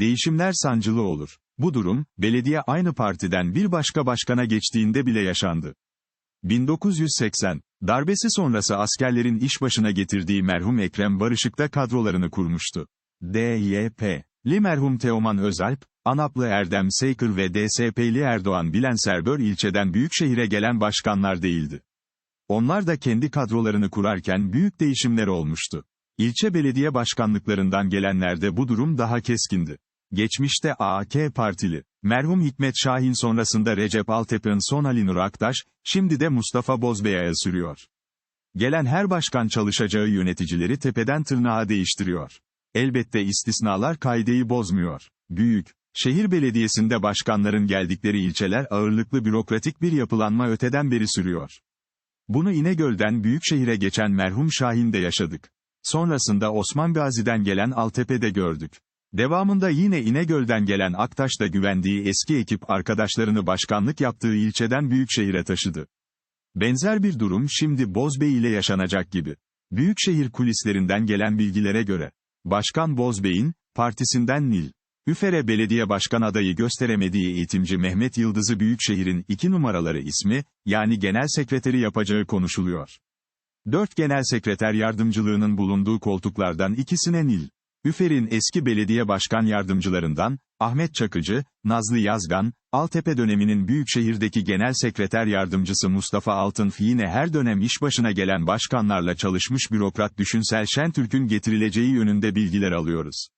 Değişimler sancılı olur. Bu durum, belediye aynı partiden bir başka başkana geçtiğinde bile yaşandı. 1980, darbesi sonrası askerlerin iş başına getirdiği merhum Ekrem Barışık'ta kadrolarını kurmuştu. DYP, Li merhum Teoman Özalp, Anaplı Erdem Seykır ve DSP'li Erdoğan Bilen Serbör ilçeden Büyükşehir'e gelen başkanlar değildi. Onlar da kendi kadrolarını kurarken büyük değişimler olmuştu. İlçe belediye başkanlıklarından gelenlerde bu durum daha keskindi. Geçmişte AK Partili, merhum Hikmet Şahin sonrasında Recep Altepe'nin son Ali Nur Aktaş, şimdi de Mustafa Bozbeya'ya sürüyor. Gelen her başkan çalışacağı yöneticileri tepeden tırnağa değiştiriyor. Elbette istisnalar kaideyi bozmuyor. Büyük, şehir belediyesinde başkanların geldikleri ilçeler ağırlıklı bürokratik bir yapılanma öteden beri sürüyor. Bunu İnegöl'den Büyükşehir'e geçen merhum Şahin'de yaşadık. Sonrasında Osman Gazi'den gelen Altepe'de gördük. Devamında yine İnegöl'den gelen Aktaş da güvendiği eski ekip arkadaşlarını başkanlık yaptığı ilçeden Büyükşehir'e taşıdı. Benzer bir durum şimdi Bozbey ile yaşanacak gibi. Büyükşehir kulislerinden gelen bilgilere göre, Başkan Bozbey'in, partisinden Nil, Üfere Belediye Başkan adayı gösteremediği eğitimci Mehmet Yıldız'ı Büyükşehir'in iki numaraları ismi, yani genel sekreteri yapacağı konuşuluyor. Dört genel sekreter yardımcılığının bulunduğu koltuklardan ikisine Nil, Üfer'in eski belediye başkan yardımcılarından, Ahmet Çakıcı, Nazlı Yazgan, Altepe döneminin Büyükşehir'deki genel sekreter yardımcısı Mustafa Altınf yine her dönem iş başına gelen başkanlarla çalışmış bürokrat Düşünsel Şentürk'ün getirileceği yönünde bilgiler alıyoruz.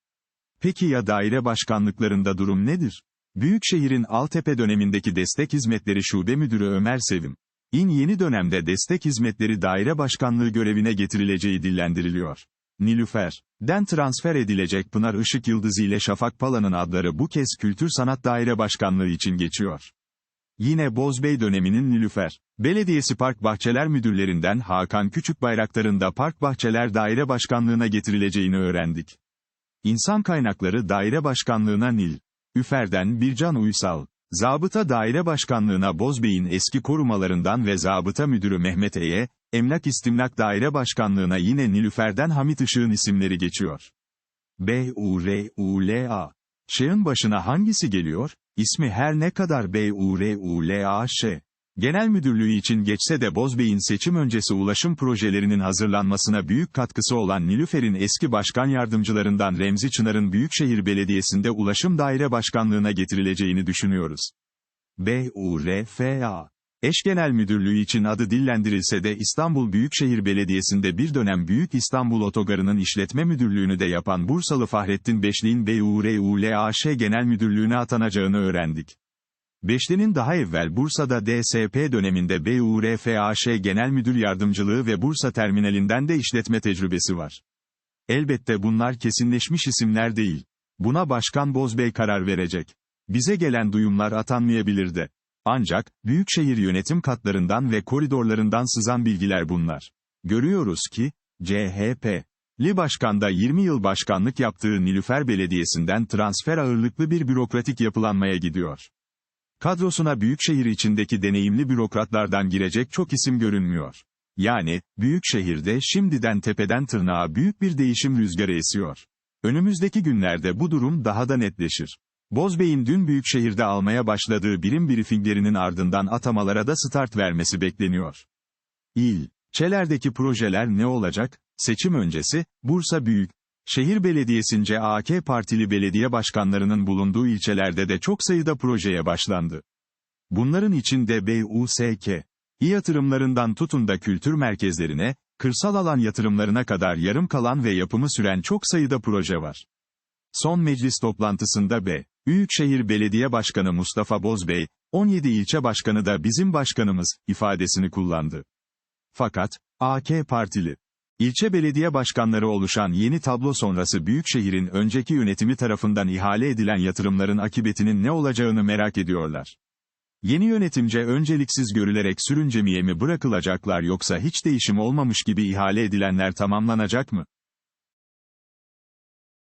Peki ya daire başkanlıklarında durum nedir? Büyükşehir'in Altepe dönemindeki destek hizmetleri şube müdürü Ömer Sevim, İn yeni dönemde destek hizmetleri daire başkanlığı görevine getirileceği dillendiriliyor. Nilüfer, den transfer edilecek Pınar Işık Yıldızı ile Şafak Pala'nın adları bu kez Kültür Sanat Daire Başkanlığı için geçiyor. Yine Bozbey döneminin Nilüfer, Belediyesi Park Bahçeler Müdürlerinden Hakan Küçükbayraktar'ın da Park Bahçeler Daire Başkanlığına getirileceğini öğrendik. İnsan Kaynakları Daire Başkanlığına Nil, Üfer'den Bircan Uysal, Zabıta Daire Başkanlığına Bozbey'in eski korumalarından ve Zabıta Müdürü Mehmet Eye, Emlak İstimlak Daire Başkanlığına yine Nilüfer'den Hamit Işık'ın isimleri geçiyor. B-U-R-U-L-A. Şeh'in başına hangisi geliyor? İsmi her ne kadar B-U-R-U-L-A-Ş. Genel müdürlüğü için geçse de Bozbey'in seçim öncesi ulaşım projelerinin hazırlanmasına büyük katkısı olan Nilüfer'in eski başkan yardımcılarından Remzi Çınar'ın Büyükşehir Belediyesi'nde Ulaşım Daire Başkanlığına getirileceğini düşünüyoruz. B-U-R-F-A Eş Genel Müdürlüğü için adı dillendirilse de İstanbul Büyükşehir Belediyesi'nde bir dönem Büyük İstanbul Otogarı'nın işletme müdürlüğünü de yapan Bursalı Fahrettin Beşli'nin BURULAŞ Genel Müdürlüğüne atanacağını öğrendik. Beşli'nin daha evvel Bursa'da DSP döneminde BURFAŞ Genel Müdür Yardımcılığı ve Bursa Terminalinden de işletme tecrübesi var. Elbette bunlar kesinleşmiş isimler değil. Buna Başkan Bozbey karar verecek. Bize gelen duyumlar atanmayabilir de. Ancak, büyükşehir yönetim katlarından ve koridorlarından sızan bilgiler bunlar. Görüyoruz ki, CHP, Li Başkan'da 20 yıl başkanlık yaptığı Nilüfer Belediyesi'nden transfer ağırlıklı bir bürokratik yapılanmaya gidiyor. Kadrosuna büyükşehir içindeki deneyimli bürokratlardan girecek çok isim görünmüyor. Yani, büyük şehirde şimdiden tepeden tırnağa büyük bir değişim rüzgarı esiyor. Önümüzdeki günlerde bu durum daha da netleşir. Bozbey'in dün büyükşehirde almaya başladığı birim briefinglerinin ardından atamalara da start vermesi bekleniyor. İl, Çeler'deki projeler ne olacak? Seçim öncesi, Bursa Büyük, Şehir Belediyesi'nce AK Partili belediye başkanlarının bulunduğu ilçelerde de çok sayıda projeye başlandı. Bunların içinde BUSK, İ yatırımlarından tutun da kültür merkezlerine, kırsal alan yatırımlarına kadar yarım kalan ve yapımı süren çok sayıda proje var. Son meclis toplantısında B. Büyükşehir Belediye Başkanı Mustafa Bozbey, 17 ilçe başkanı da bizim başkanımız, ifadesini kullandı. Fakat, AK Partili, İlçe belediye başkanları oluşan yeni tablo sonrası Büyükşehir'in önceki yönetimi tarafından ihale edilen yatırımların akıbetinin ne olacağını merak ediyorlar. Yeni yönetimce önceliksiz görülerek sürüncemeye mi bırakılacaklar yoksa hiç değişim olmamış gibi ihale edilenler tamamlanacak mı?